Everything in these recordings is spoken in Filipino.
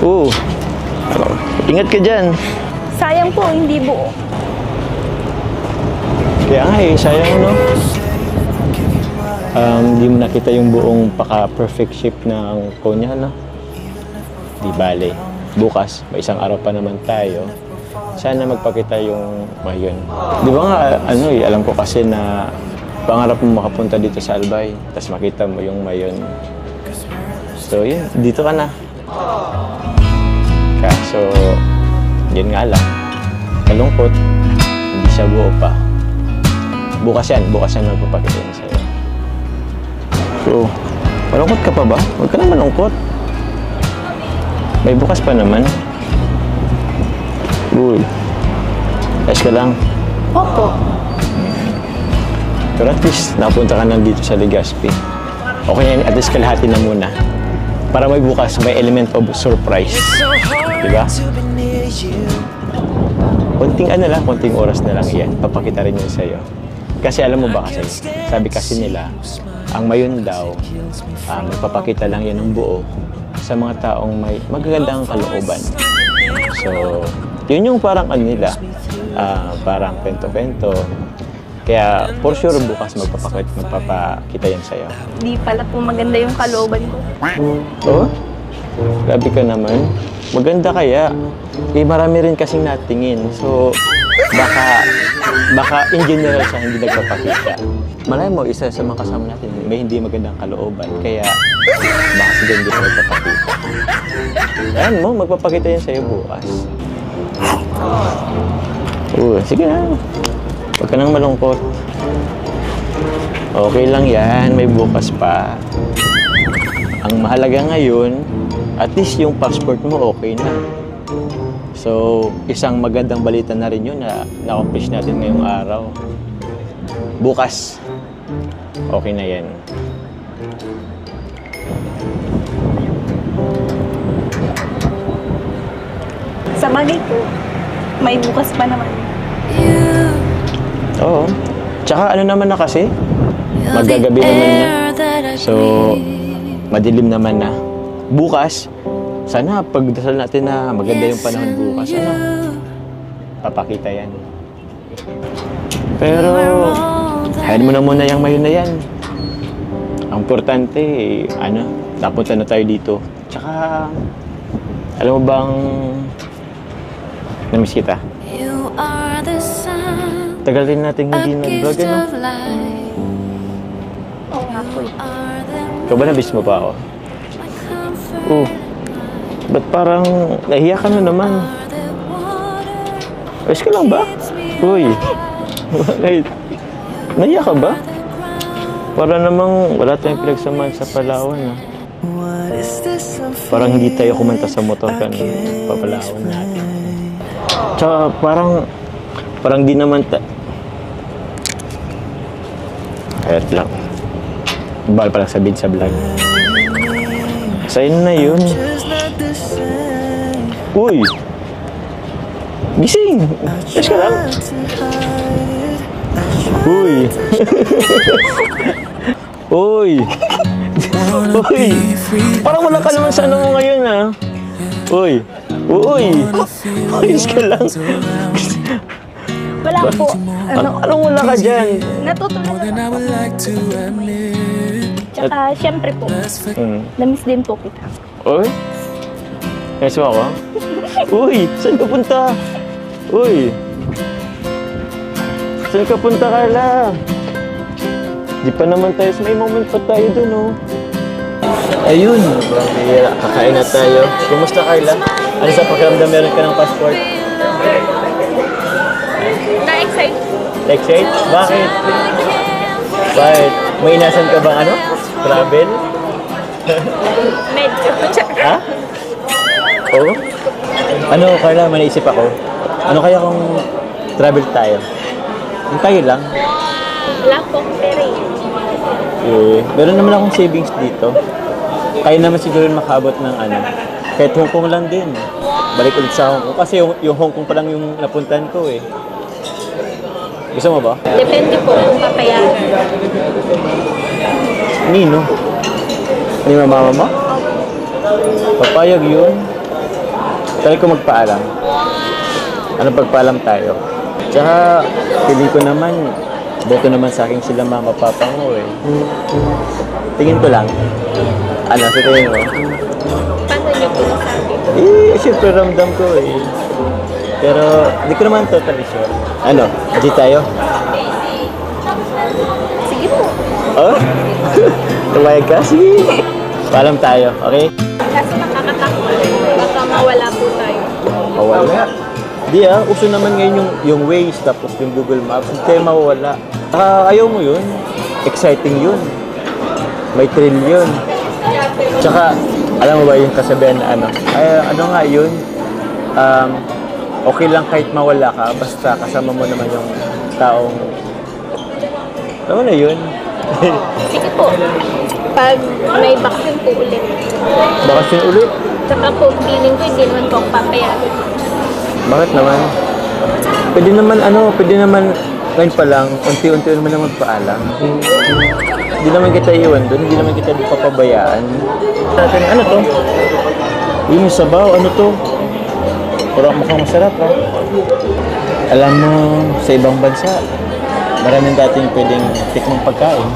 Oo. Ingat ka dyan. Sayang po, hindi buo. Kaya nga eh, sayang no? Um, di mo nakita yung buong paka-perfect shape ng konya, no? Di bale. Bukas, may isang araw pa naman tayo. Sana magpakita yung mayon. Di ba nga, ano eh, alam ko kasi na pangarap mo makapunta dito sa Albay, tapos makita mo yung mayon. So, yun, dito ka na. Kaso, yun nga lang, kalungkot, hindi siya buo pa. Bukas yan, bukas yan magpapakita yun sa'yo. So, malungkot ka pa ba? Huwag ka na malungkot. May bukas pa naman. Uy, ayos ka lang. Opo. Pero at least, napunta ka na dito sa Legazpi. Okay at least kalahati na muna. Para may bukas, may element of surprise. Di ba? Konting ano lang, konting oras na lang yan. Papakita rin yun sa'yo. Kasi alam mo ba kasi, sabi kasi nila, ang mayon daw, ah, magpapakita lang yan ng buo sa mga taong may magagandang kalooban. So, yun yung parang ano nila, ah, parang pento-pento. Kaya for sure bukas magpapakita, magpapakita yan sa'yo. Di pala po maganda yung kalooban ko. Oh? Grabe ka naman. Maganda kaya. Eh, marami rin kasing natingin. So, baka, baka in general siya hindi nagpapakita. Malay mo, isa sa mga kasama natin, may hindi magandang kalooban. Kaya, baka si hindi na nagpapakita. Ayan mo, magpapakita yan sa'yo bukas. Oo, sige na. Huwag ka nang malungkot. Okay lang yan, may bukas pa. Ang mahalaga ngayon, at least yung passport mo okay na. So, isang magandang balita na rin yun na na-accomplish natin ngayong araw. Bukas, okay na yan. Sa bagay po, may bukas pa naman. Oo. Tsaka ano naman na kasi, magagabi naman na. So, madilim naman na. Bukas, sana pagdasal natin na maganda yung panahon bukas. Ano? Papakita yan. Pero, hayaan mo na muna yung mayon na yan. Ang importante, ano, napunta na tayo dito. Tsaka, alam mo bang, namiss kita. You are the sun, Tagal din natin hindi nag-vlog, ano? Oo nga po. eh. Ikaw ba nabis mo pa ako? Oh. Ba't parang nahiya ka na naman? Ayos ka lang ba? Uy. Bakit? Nahiya ka ba? Para namang wala tayong pinagsamahan sa Palawan, ah. Parang hindi tayo kumanta sa motor kan papalawan natin. Tsaka parang, parang di naman ta... Kahit lang. Bawal palang sabihin sa vlog. Sa'yo na yun. Uy! Gising! Yes ka lang. Uy! Uy! Uy! Parang wala ka naman sa ano mo ngayon, ah. Uy! Uy! Ayos ka lang. Wala po. Ano, anong wala ka dyan? Natutulog ako. Tsaka, syempre po, Hmm. namiss din po kita. Uy? Ayos mo ako? Uy! Saan ka punta? Uy! Saan ka punta, Carla? Di pa naman tayo. May moment pa tayo dun, oh. Ayun! Bira, kakain na tayo. Kumusta, Carla? Ano sa pakiramdam meron ka ng passport? Excited? Bakit? Bakit? May inasan ka bang ano? Travel? Medyo. Ha? Oo? Ano, Carla, may naisip ako. Ano kaya kung travel tayo? Yung tayo lang. Wala po, pero Eh, meron naman akong savings dito. Kaya naman siguro makabot ng ano. Kahit Hong Kong lang din. Balik ulit sa Hong Kong. Kasi yung, yung Hong Kong pa lang yung napuntahan ko eh. Gusto mo ba? depende po kung papayagan. Nino? Ni mama mo? Papayag yun. Try ko magpaalam. Ano pagpaalam tayo? Tsaka, feeling ko naman, boto naman sa akin sila mama papa mo eh. Tingin ko lang. Ano, sa tingin mo? Paano niyo po nasabi? Eh, syempre ramdam ko eh. Pero, hindi ko naman totally sure. Ano, G tayo? Sige po. Oh? Tumayag ka? Sige. Paalam tayo, okay? Kasi nakakatakot. Baka mawala po tayo. Mawala. Di ah, uso naman ngayon yung, yung Waze tapos yung Google Maps. Hindi tayo mawawala. Ah, ayaw mo yun. Exciting yun. May thrill yun. Tsaka, alam mo ba yung kasabihan na ano? Ay, ano nga yun? Um, okay lang kahit mawala ka, basta kasama mo naman yung taong... Ano na yun? Sige po. Pag may vaccine po ulit. Bakasyon ulit? Tsaka po, feeling ko hindi naman po ako papayagan. Bakit naman? Pwede naman ano, pwede naman ngayon pa lang, unti-unti naman na magpaalam. Hindi naman kita iwan doon, hindi naman kita papabayaan. Ano to? Yung sabaw, ano to? Parang mukhang masarap ha. Alam mo, sa ibang bansa, maraming dating pwedeng tikmang pagkain.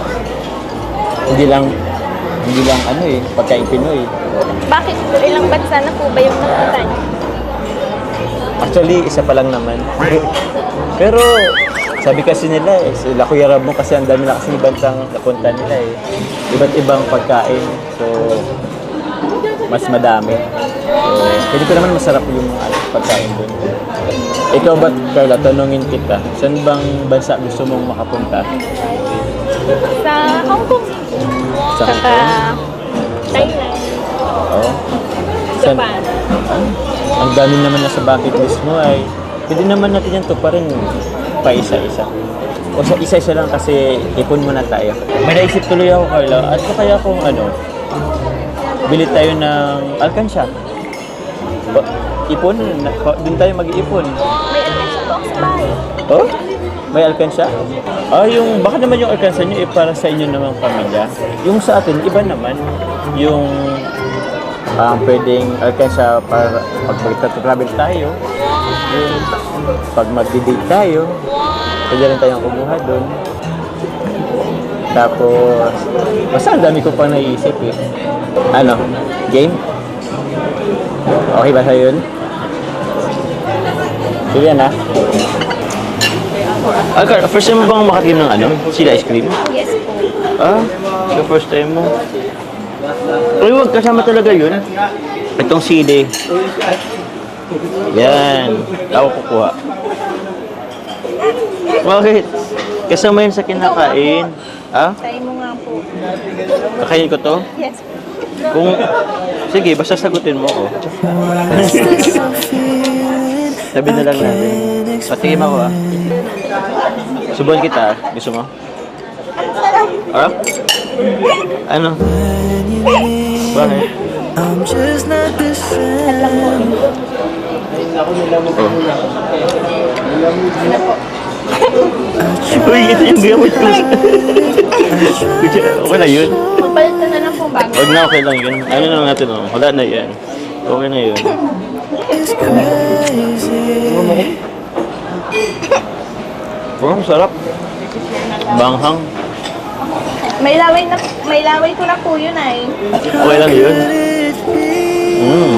Hindi lang, hindi lang ano eh, pagkain Pinoy. Bakit? Ilang bansa na po ba yung napunta niyo? Actually, isa pa lang naman. Pero, sabi kasi nila eh, sila Kuya Rab mo kasi ang dami na kasi bansang napunta nila eh. Iba't ibang pagkain. So, mas madami. So, pwede ko naman masarap yung ano, pagkain doon. Ikaw ba, Carla, tanungin kita, saan bang bansa gusto mong makapunta? Sa Hong Kong. Sa Hong Tsaka Kong? Thailand. Oo. Saan- Japan. ang dami naman na sa bucket list mo ay pwede naman natin yan to pa rin pa isa-isa. O sa isa-isa lang kasi ipon muna tayo. May naisip tuloy ako, Carla. At pa kaya kung ano, bili tayo ng alkansya. Ipon, pa- dun tayo mag-iipon. May alkansya po ako sa bahay. Oh? May alkansya? Ah, yung, baka naman yung alkansya nyo eh para sa inyo namang pamilya. Yung sa atin, iba naman. Yung um, pwedeng alkansya para pag magta-travel tayo. Yung pag mag-date tayo. Pwede rin tayong kumuha doon. Tapos, basta ang dami ko pang naiisip eh. Ano? Game? Okay ba sa'yo yun? Sige na. Ah, Carl, first time mo bang makatim ng ano? Sila ice cream? Yes po. Ah, yung first time mo. Uy, wag kasama talaga yun. Itong sili. Yan. Ako kukuha. Bakit? Kasama yun sa kinakain. Ah? Try mo nga po. Kakainin ko to? Yes po. Kung... Sige, basta sagutin mo ko. Sabi na lang natin. Patingin ako ah. Subuhan kita ah. Gusto mo? Ah? Ano? Bakit? Oh. Uy, ito yung gamot ko. okay na yun. Magpalit ka na lang po bago. Wag na, okay lang yun. Ano na lang natin, oh. wala na yan. Okay na yun. Oh, sarap. Banghang. May laway na may laway ko na po yun ay. Okay lang yun. Mm.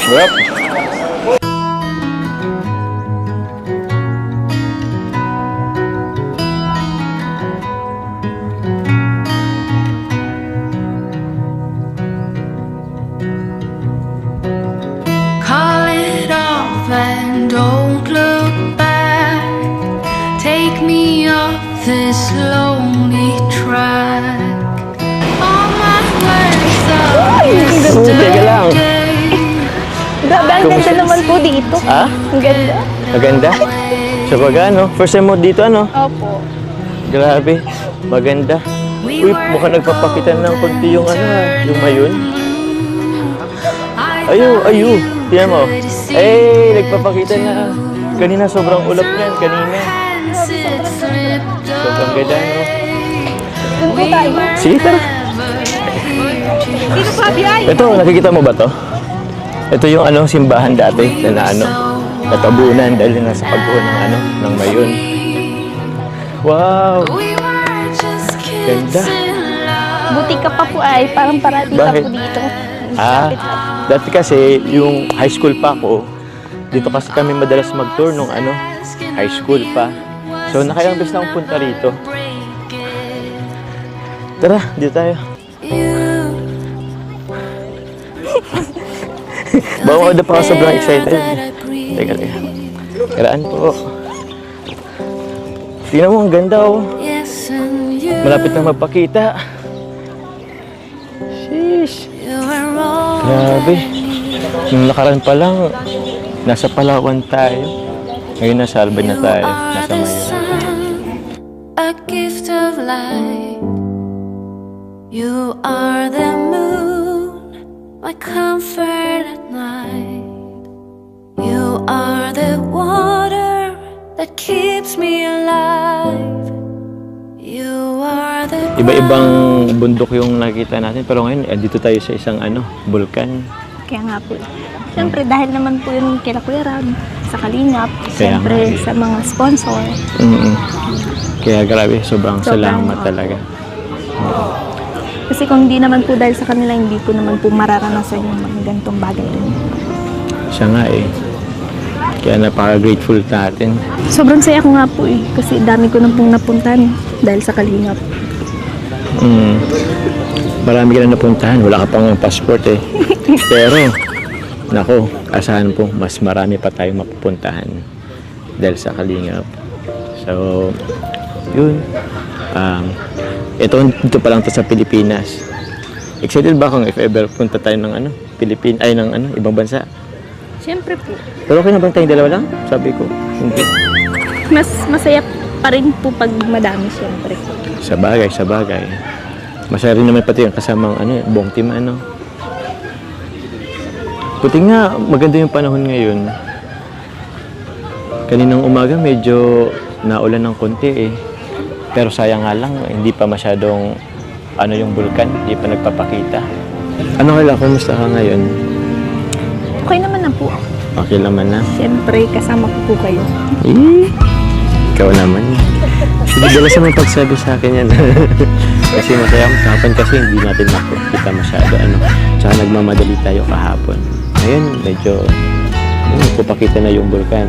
Sarap. This lonely track. All my words are yesterday. Grabe, ang ganda naman po dito. Ah? Ang ganda. Maganda? Sa baga, no? First time mo dito, ano? Opo. Grabe. Maganda. Uy, mukhang nagpapakita ng konti yung ano, ah, yung mayon. Ayo, ayo. Tingnan mo. Eh, nagpapakita na. Kanina sobrang ulap yan. Kanina. Sobrang ganda? Doon po tayo. Sige, tara. Dito pa, Biyay. Ito, nakikita mo ba to? Ito yung ano, simbahan dati na, ano, natabunan dahil nga sa pagbuo ng ano, ng mayon. Wow! Ganda. Buti ka pa po ay parang parati ka Bakit? po dito. Ah, dati kasi yung high school pa ako, dito kasi kami madalas mag-tour nung ano, high school pa. So nakailang beses na akong punta rito. Tara, dito tayo. Bawa ko na pa ako sobrang excited. Teka, teka. Karaan po. Tingnan mo, ang ganda oh. Malapit na magpakita. Sheesh. Grabe. Nung nakaraan pa lang, nasa Palawan tayo. Ngayon nasa Alban na tayo. Nasa Mayon. a gift of light. You are the moon, my comfort at night. You are the water that keeps me alive. You are the Iba-ibang bundok yung nakita natin. Pero ngayon, eh, dito tayo sa isang ano, bulkan. Kaya nga po. Siyempre, dahil naman po yun kila Kuya Ram, sa Kalingap, siyempre nga eh. sa mga sponsor. mm Kaya grabe, sobrang Sobrang, salamat oh. talaga. Kasi kung hindi naman po dahil sa kanila, hindi po naman po mararanasan yung mga ganitong bagay rin. Siya nga eh. Kaya napaka-grateful natin. Sobrang saya ko nga po eh, kasi dami ko na pong napuntahan dahil sa Kalingap. Mm. Marami ka na napuntahan. Wala ka pang passport eh. Pero, nako, asahan po, mas marami pa tayong mapupuntahan dahil sa Kalingap. So, yun. Um, ito, dito pa lang to sa Pilipinas. Excited ba kung if ever punta tayo ng ano, Pilipin, ay ng ano, ibang bansa? Siyempre po, Pero okay na bang tayong dalawa lang? Sabi ko, hindi. mas masaya pa rin po pag madami siyempre. Sa bagay, sa bagay. Masaya rin naman pati yung kasamang ano, buong team ano. Buti nga, maganda yung panahon ngayon. Kaninang umaga medyo naulan ng konti eh. Pero sayang nga lang, hindi pa masyadong ano yung bulkan, hindi pa nagpapakita. Ano kaya, kumusta ka ngayon? Okay naman na po. Okay naman na. Siyempre, kasama ko po kayo. Eh, ikaw naman. Sige, dala sa mga pagsabi sa akin yan. kasi masaya kahapon kasi hindi natin makikita masyado. Ano. Tsaka nagmamadali tayo kahapon. Ngayon, medyo, hmm, pupakita na yung bulkan.